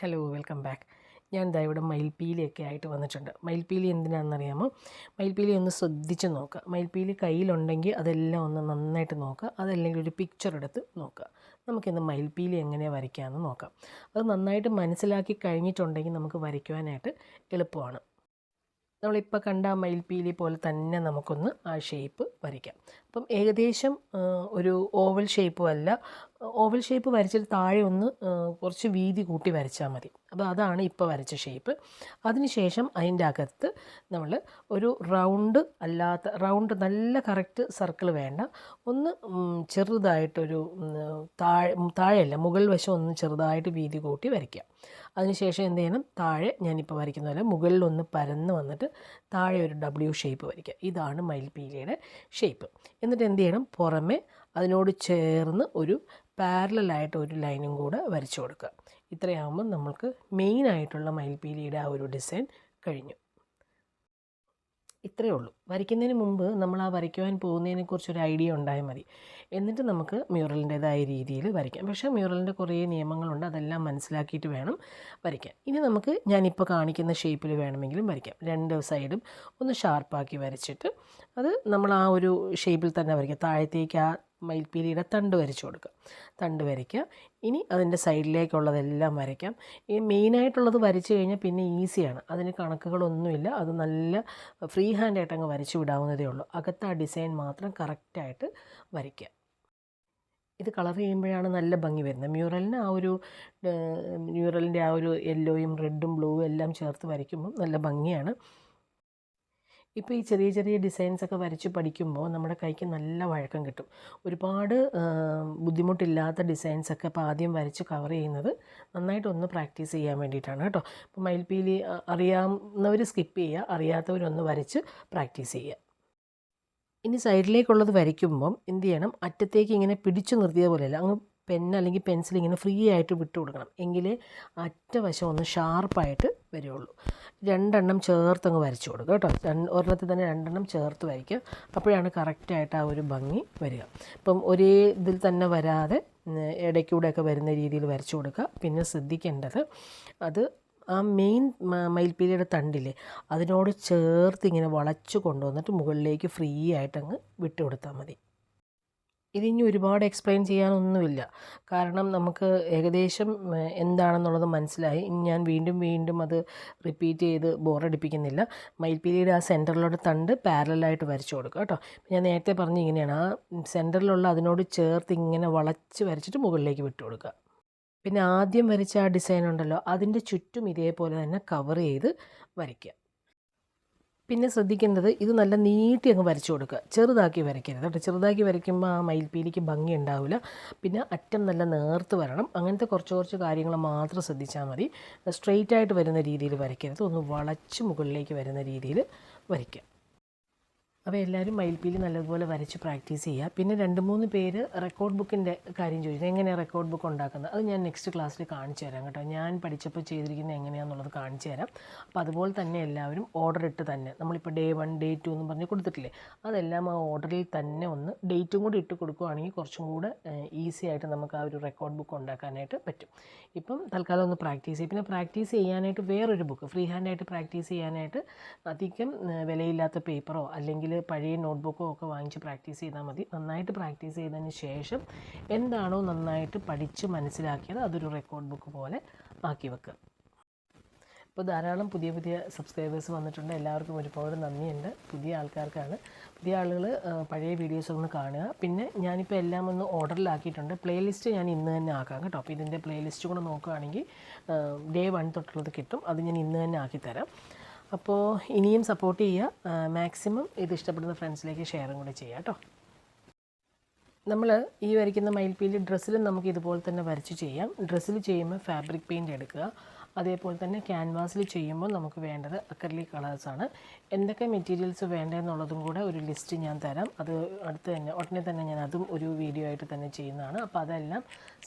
Hello welcome back ഞാൻ ദാ ഇവിടെ മയിൽപ്പീലിയൊക്കെ ആയിട്ട് വന്നിട്ടുണ്ട്. മയിൽപ്പീലി എന്തിനാണെന്നറിയാമോ? മയിൽപ്പീലി ഒന്ന് ശ്രദ്ധിച്ച് നോക്കുക. മയിൽപ്പീലി കയ്യിലുണ്ടെങ്കിൽ അതെല്ലാം ഒന്ന് നന്നായിട്ട് നോക്കുക. അതല്ലെങ്കിൽ ഒരു പിക്ചർ എടുത്ത് നോക്കുക. നമുക്കിന്ന് മയിൽപ്പീലി എങ്ങനെ വരയ്ക്കാമെന്ന് നോക്കാം. അത് നന്നായിട്ട് മനസ്സിലാക്കി കഴിഞ്ഞിട്ടുണ്ടെങ്കിൽ നമുക്ക് വരയ്ക്കുവാനായിട്ട് എളുപ്പമാണ്. നമ്മളിപ്പോൾ കണ്ട മയിൽപ്പീലി പോലെ തന്നെ നമുക്കൊന്ന് ആ ഷേപ്പ് വരയ്ക്കാം. അപ്പം ഏകദേശം ഒരു ഓവൽ ഷേപ്പും അല്ല ഓവൽ ഷേപ്പ് വരച്ചിട്ട് താഴെ ഒന്ന് കുറച്ച് വീതി കൂട്ടി വരച്ചാൽ മതി. അപ്പോൾ അതാണ് ഇപ്പോൾ വരച്ച ഷേപ്പ് അതിനുശേഷം അതിന്റെ അകത്ത് നമ്മൾ ഒരു റൗണ്ട് അല്ലാത്ത റൗണ്ട് നല്ല കറക്റ്റ് സർക്കിൾ വേണ്ട. ഒന്ന് ചെറുതായിട്ടൊരു താഴെ താഴെയല്ല മുകൾ വശം ഒന്ന് ചെറുതായിട്ട് വീതി കൂട്ടി വരയ്ക്കുക. അതിനുശേഷം എന്ത് ചെയ്യണം? താഴെ ഞാനിപ്പോൾ വരയ്ക്കുന്ന പോലെ മുകളിലൊന്ന് പരന്ന് വന്നിട്ട് താഴെ ഒരു ഡബ്ല്യു ഷേപ്പ് വരയ്ക്കുക. ഇതാണ് മയിൽപ്പീലിയുടെ ഷേപ്പ് എന്നിട്ട് എന്ത് ചെയ്യണം? പുറമെ അതിനോട് ചേർന്ന് ഒരു പാരലായിട്ട് ഒരു ലൈനും കൂടെ വരച്ചു കൊടുക്കുക. ഇത്രയാകുമ്പോൾ നമുക്ക് മെയിനായിട്ടുള്ള മയിൽപ്പീലിയുടെ ആ ഒരു ഡിസൈൻ കഴിഞ്ഞു. ഇത്രയേ ഉള്ളൂ. വരയ്ക്കുന്നതിന് മുമ്പ് നമ്മൾ ആ വരയ്ക്കുവാൻ പോകുന്നതിനെ കുറിച്ചൊരു ഐഡിയ ഉണ്ടായാൽ മതി. എന്നിട്ട് നമുക്ക് മ്യൂറലിന്റേതായ രീതിയിൽ വരയ്ക്കാം. പക്ഷേ മ്യൂറലിന്റെ കുറേ നിയമങ്ങളുണ്ട്. അതെല്ലാം മനസ്സിലാക്കിയിട്ട് വേണം വരയ്ക്കാൻ. ഇനി നമുക്ക് ഞാനിപ്പോൾ കാണിക്കുന്ന ഷേപ്പിൽ വേണമെങ്കിലും വരയ്ക്കാം. രണ്ട് സൈഡും ഒന്ന് ഷാർപ്പാക്കി വരച്ചിട്ട് അത് നമ്മൾ ആ ഒരു ഷേപ്പിൽ തന്നെ വരയ്ക്കാം. താഴത്തേക്ക് ആ മയിൽപ്പീലിയുടെ തണ്ട് വരച്ചു കൊടുക്കുക. തണ്ട് വരയ്ക്കുക. ഇനി അതിന്റെ സൈഡിലേക്കുള്ളതെല്ലാം വരയ്ക്കാം. ഈ മെയിനായിട്ടുള്ളത് വരച്ചു കഴിഞ്ഞാൽ പിന്നെ ഈസിയാണ്. അതിന് കണക്കുകളൊന്നുമില്ല. അത് നല്ല ഫ്രീ ഹാൻഡായിട്ട് അങ്ങ് വരച്ചു വിടാവുന്നതേ ഉള്ളൂ. അകത്ത് ആ ഡിസൈൻ മാത്രം കറക്റ്റായിട്ട് വരയ്ക്കുക. ഇത് കളർ ചെയ്യുമ്പോഴാണ് നല്ല ഭംഗി വരുന്നത്. മ്യൂറലിന് ആ ഒരു മ്യൂറലിന്റെ ആ ഒരു യെല്ലോയും റെഡും ബ്ലൂവും എല്ലാം ചേർത്ത് വരയ്ക്കുമ്പോൾ നല്ല ഭംഗിയാണ്. ഇപ്പോൾ ഈ ചെറിയ ചെറിയ ഡിസൈൻസ് ഒക്കെ വരച്ച് പഠിക്കുമ്പോൾ നമ്മുടെ കൈക്ക് നല്ല വഴക്കം കിട്ടും. ഒരുപാട് ബുദ്ധിമുട്ടില്ലാത്ത ഡിസൈൻസ് ഒക്കെ ഇപ്പോൾ ആദ്യം വരച്ച് കവർ ചെയ്യുന്നത് നന്നായിട്ട് ഒന്ന് പ്രാക്ടീസ് ചെയ്യാൻ വേണ്ടിയിട്ടാണ് കേട്ടോ. ഇപ്പോൾ മയിൽപ്പീലി അറിയാവുന്നവർ സ്കിപ്പ് ചെയ്യുക അറിയാത്തവരൊന്ന് വരച്ച് പ്രാക്ടീസ് ചെയ്യുക. ഇനി സൈഡിലേക്കുള്ളത് വരയ്ക്കുമ്പം എന്ത് ചെയ്യണം? അറ്റത്തേക്ക് ഇങ്ങനെ പിടിച്ചു നിർത്തിയ പോലെയല്ല അങ്ങ് പെൻ അല്ലെങ്കിൽ പെൻസിൽ ഇങ്ങനെ ഫ്രീ ആയിട്ട് വിട്ടു കൊടുക്കണം. എങ്കിലേ അറ്റവശം ഒന്ന് ഷാർപ്പായിട്ട് വരുള്ളൂ. രണ്ടെണ്ണം ചേർത്ത് അങ്ങ് വരച്ചു കൊടുക്കുക കേട്ടോ. ഒരെണ്ണത്തിൽ തന്നെ രണ്ടെണ്ണം ചേർത്ത് വരയ്ക്കുക അപ്പോഴാണ് കറക്റ്റായിട്ട് ആ ഒരു ഭംഗി വരിക. അപ്പം ഒരേ ഇതിൽ തന്നെ വരാതെ ഇടയ്ക്കൂടെയൊക്കെ വരുന്ന രീതിയിൽ വരച്ചു കൊടുക്കുക. പിന്നെ ശ്രദ്ധിക്കേണ്ടത് അത് ആ മെയിൻ മയിൽപ്പീലിയുടെ തണ്ടില്ലേ അതിനോട് ചേർത്ത് ഇങ്ങനെ വളച്ചു കൊണ്ടുവന്നിട്ട് മുകളിലേക്ക് ഫ്രീ ആയിട്ടങ്ങ് വിട്ടുകൊടുത്താൽ വിട്ടു കൊടുത്താൽ മതി. ഇതിനി ഒരുപാട് എക്സ്പ്ലെയിൻ ചെയ്യാനൊന്നുമില്ല. കാരണം നമുക്ക് ഏകദേശം എന്താണെന്നുള്ളത് മനസ്സിലായി. ഞാൻ വീണ്ടും വീണ്ടും അത് റിപ്പീറ്റ് ചെയ്ത് ബോറടിപ്പിക്കുന്നില്ല മയിൽപ്പീലിയുടെ ആ സെന്ററിലോട്ട് തണ്ട് പാരലായിട്ട് വരച്ചു കൊടുക്കുക കേട്ടോ. ഞാൻ നേരത്തെ പറഞ്ഞ ഇങ്ങനെയാണ്. ആ സെന്ററിലുള്ള അതിനോട് ചേർത്ത് ഇങ്ങനെ വളച്ച് വരച്ചിട്ട് മുകളിലേക്ക് വിട്ടു കൊടുക്കുക. പിന്നെ ആദ്യം വരച്ച ആ ഡിസൈൻ ഉണ്ടല്ലോ അതിന്റെ ചുറ്റും ഇതേപോലെ തന്നെ കവർ ചെയ്ത് വരയ്ക്കുക. പിന്നെ ശ്രദ്ധിക്കേണ്ടത് ഇത് നല്ല നീട്ടി അങ്ങ് വരച്ചു കൊടുക്കുക. ചെറുതാക്കി വരയ്ക്കരുത് കേട്ടോ. ചെറുതാക്കി വരയ്ക്കുമ്പോൾ ആ മയിൽപ്പീലിക്ക് ഭംഗി ഉണ്ടാവില്ല. പിന്നെ അറ്റം നല്ല നേർത്ത് വരണം. അങ്ങനത്തെ കുറച്ച് കുറച്ച് കാര്യങ്ങൾ മാത്രം ശ്രദ്ധിച്ചാൽ മതി. സ്ട്രെയിറ്റ് ആയിട്ട് വരുന്ന രീതിയിൽ വരയ്ക്കരുത്. ഒന്ന് വളച്ച് മുകളിലേക്ക് വരുന്ന രീതിയിൽ വരയ്ക്കുക. അപ്പോൾ എല്ലാവരും മയിൽപ്പീലി നല്ലതുപോലെ വരച്ച് പ്രാക്ടീസ് ചെയ്യുക പിന്നെ രണ്ട് മൂന്ന് പേര് റെക്കോർഡ് ബുക്കിന്റെ കാര്യം ചോദിച്ചു. എങ്ങനെയാണ് റെക്കോർഡ് ബുക്ക് ഉണ്ടാക്കുന്നത്? അത് ഞാൻ നെക്സ്റ്റ് ക്ലാസ്സിൽ കാണിച്ചു തരാം കേട്ടോ. ഞാൻ പഠിച്ചപ്പോൾ ചെയ്തിരിക്കുന്നത് എങ്ങനെയാണെന്നുള്ളത് കാണിച്ചു തരാം. അപ്പോൾ അതുപോലെ തന്നെ എല്ലാവരും ഓർഡർ ഇട്ട് തന്നെ നമ്മളിപ്പോൾ ഡേ വൺ ഡേ ടു എന്ന് പറഞ്ഞ് കൊടുത്തിട്ടില്ലേ? അതെല്ലാം ആ ഓർഡറിൽ തന്നെ ഒന്ന് ഡേറ്റും കൂടി ഇട്ട് കൊടുക്കുകയാണെങ്കിൽ കുറച്ചും കൂടെ ഈസി ആയിട്ട് നമുക്ക് ആ ഒരു റെക്കോർഡ് ബുക്ക് ഉണ്ടാക്കാനായിട്ട് പറ്റും. ഇപ്പം തൽക്കാലം ഒന്ന് പ്രാക്ടീസ് ചെയ്യും. പിന്നെ പ്രാക്ടീസ് ചെയ്യാനായിട്ട് വേറൊരു ബുക്ക് ഫ്രീ ഹാൻഡായിട്ട് പ്രാക്ടീസ് ചെയ്യാനായിട്ട് അധികം വിലയില്ലാത്ത പേപ്പറോ അല്ലെങ്കിൽ പഴയ നോട്ട്ബുക്കോ ഒക്കെ വാങ്ങിച്ച് പ്രാക്ടീസ് ചെയ്താൽ മതി. നന്നായിട്ട് പ്രാക്ടീസ് ചെയ്തതിന് ശേഷം എന്താണോ നന്നായിട്ട് പഠിച്ച് മനസ്സിലാക്കിയത് അതൊരു റെക്കോർഡ് ബുക്ക് പോലെ ആക്കി വെക്കുക. ഇപ്പോൾ ധാരാളം പുതിയ പുതിയ സബ്സ്ക്രൈബേഴ്സ് വന്നിട്ടുണ്ട്. എല്ലാവർക്കും ഒരുപാട് നന്ദിയുണ്ട്. പുതിയ ആൾക്കാർക്കാണ്. പുതിയ ആളുകൾ പഴയ വീഡിയോസ് ഒന്ന് കാണുക. പിന്നെ ഞാനിപ്പോൾ എല്ലാം ഒന്ന് ഓർഡറിലാക്കിയിട്ടുണ്ട് പ്ലേലിസ്റ്റ് ഞാൻ ഇന്ന് തന്നെ ആക്കാം കേട്ടോ. അപ്പോൾ ഇതിന്റെ പ്ലേലിസ്റ്റ് കൂടെ നോക്കുകയാണെങ്കിൽ ഡേ വൺ തൊട്ടുള്ളത് കിട്ടും. അത് ഞാൻ ഇന്ന് തന്നെ ആക്കിത്തരാം. തരാം അപ്പോൾ ഇനിയും സപ്പോർട്ട് ചെയ്യുക. മാക്സിമം ഇത് ഇഷ്ടപ്പെടുന്ന ഫ്രണ്ട്സിലേക്ക് ഷെയറും കൂടെ ചെയ്യുക കേട്ടോ. നമ്മൾ ഈ വരയ്ക്കുന്ന മയിൽപ്പീലി ഡ്രസ്സിലും നമുക്ക് ഇതുപോലെ തന്നെ വരച്ച് ചെയ്യാം. ഡ്രസ്സിൽ ചെയ്യുമ്പോൾ ഫാബ്രിക് പെയിന്റ് എടുക്കുക. അതേപോലെ തന്നെ ക്യാൻവാസിൽ ചെയ്യുമ്പോൾ നമുക്ക് വേണ്ടത് അക്കർലി കളേഴ്സാണ് എന്തൊക്കെ മെറ്റീരിയൽസ് വേണ്ടതെന്നുള്ളതും കൂടെ ഒരു ലിസ്റ്റ് ഞാൻ തരാം. അത് അടുത്ത് തന്നെ ഉടനെ തന്നെ ഞാൻ അതും ഒരു വീഡിയോ ആയിട്ട് തന്നെ ചെയ്യുന്നതാണ്. അപ്പോൾ അതെല്ലാം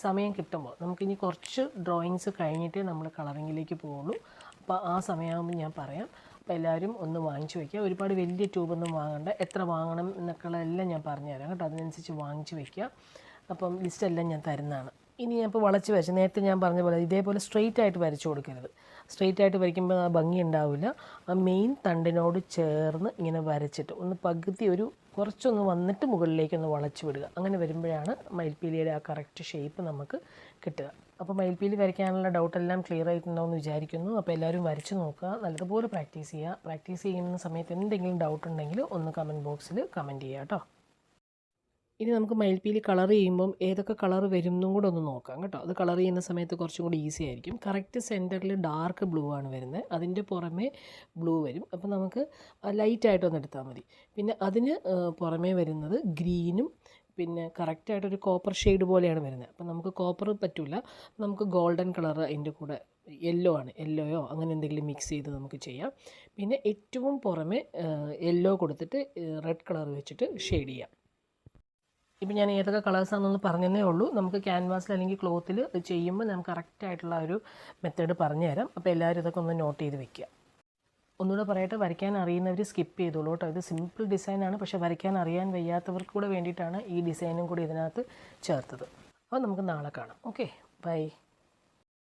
സമയം കിട്ടുമ്പോൾ നമുക്കിനി കുറച്ച് ഡ്രോയിങ്സ് കഴിഞ്ഞിട്ടേ നമ്മൾ കളറിങ്ങിലേക്ക് പോവുള്ളൂ. അപ്പോൾ ആ സമയമാകുമ്പോൾ ഞാൻ പറയാം അപ്പോൾ എല്ലാവരും ഒന്ന് വാങ്ങിച്ചു വയ്ക്കുക ഒരുപാട് വലിയ ട്യൂബൊന്നും വാങ്ങണ്ട. എത്ര വാങ്ങണം എന്നൊക്കെയുള്ളതെല്ലാം ഞാൻ പറഞ്ഞു തരാം കേട്ടോ. അതിനനുസരിച്ച് വാങ്ങിച്ചു വയ്ക്കുക അപ്പം ലിസ്റ്റെല്ലാം ഞാൻ തരുന്നതാണ്. ഇനി ഞാൻ ഇപ്പോൾ വളച്ച് വരച്ച് നേരത്തെ ഞാൻ പറഞ്ഞ പോലെ ഇതേപോലെ സ്ട്രെയിറ്റ് ആയിട്ട് വരച്ചു കൊടുക്കരുത്. സ്ട്രെയിറ്റ് ആയിട്ട് വരയ്ക്കുമ്പോൾ ആ ഭംഗി ഉണ്ടാവില്ല. ആ മെയിൻ തണ്ടിനോട് ചേർന്ന് ഇങ്ങനെ വരച്ചിട്ട് ഒന്ന് പകുതി ഒരു കുറച്ചൊന്ന് വന്നിട്ട് മുകളിലേക്കൊന്ന് വളച്ച് വിടുക. അങ്ങനെ വരുമ്പോഴാണ് മയിൽപ്പീലിയുടെ ആ കറക്റ്റ് ഷേപ്പ് നമുക്ക് കിട്ടുക. അപ്പോൾ മയിൽപ്പീലി വരയ്ക്കാനുള്ള ഡൗട്ടെല്ലാം ക്ലിയർ ആയിട്ടുണ്ടാവുമെന്ന് വിചാരിക്കുന്നു. അപ്പോൾ എല്ലാവരും വരച്ച് നോക്കുക. നല്ലതുപോലെ പ്രാക്ടീസ് ചെയ്യുക. പ്രാക്ടീസ് ചെയ്യുന്ന സമയത്ത് എന്തെങ്കിലും ഡൗട്ട് ഉണ്ടെങ്കിൽ ഒന്ന് കമന്റ് ബോക്സിൽ കമന്റ് ചെയ്യുക കേട്ടോ ഇനി നമുക്ക് മയിൽപ്പീലി കളർ ചെയ്യുമ്പം ഏതൊക്കെ കളർ വരും എന്നും കൂടെ ഒന്ന് നോക്കാം കേട്ടോ. അത് കളർ ചെയ്യുന്ന സമയത്ത് കുറച്ചും കൂടി ഈസി ആയിരിക്കും. കറക്റ്റ് സെന്ററിൽ ഡാർക്ക് ബ്ലൂ ആണ് വരുന്നത്. അതിന്റെ പുറമേ ബ്ലൂ വരും. അപ്പോൾ നമുക്ക് ലൈറ്റായിട്ടൊന്ന് എടുത്താൽ മതി. പിന്നെ അതിന് പുറമേ വരുന്നത് ഗ്രീനും പിന്നെ കറക്റ്റായിട്ടൊരു കോപ്പർ ഷെയ്ഡ് പോലെയാണ് വരുന്നത്. അപ്പം നമുക്ക് കോപ്പർ പറ്റില്ല നമുക്ക് ഗോൾഡൻ കളർ അതിന്റെ കൂടെ യെല്ലോ ആണ്. യെല്ലോയോ അങ്ങനെ എന്തെങ്കിലും മിക്സ് ചെയ്ത് നമുക്ക് ചെയ്യാം. പിന്നെ ഏറ്റവും പുറമെ യെല്ലോ കൊടുത്തിട്ട് റെഡ് കളർ വെച്ചിട്ട് ഷെയ്ഡ് ചെയ്യാം. ഇപ്പം ഞാൻ ഏതൊക്കെ കളേഴ്സാണെന്നൊന്ന് പറഞ്ഞതേ ഉള്ളൂ. നമുക്ക് ക്യാൻവാസിൽ അല്ലെങ്കിൽ ക്ലോത്തിൽ ചെയ്യുമ്പോൾ നമുക്ക് കറക്റ്റായിട്ടുള്ള ഒരു മെത്തേഡ് പറഞ്ഞുതരാം. അപ്പോൾ എല്ലാവരും ഇതൊക്കെ ഒന്ന് നോട്ട് ചെയ്ത് വെക്കുക. ഒന്നുകൂടെ പറയട്ടെ വരയ്ക്കാൻ അറിയുന്നവർ സ്കിപ്പ് ചെയ്തോളൂ കേട്ടോ. ഇത് സിമ്പിൾ ഡിസൈനാണ് പക്ഷേ വരയ്ക്കാൻ അറിയാൻ വയ്യാത്തവർക്ക് കൂടെ വേണ്ടിയിട്ടാണ് ഈ ഡിസൈനും കൂടി ഇതിനകത്ത് ചേർത്തത്. അപ്പോൾ നമുക്ക് നാളെ കാണാം. Okay bye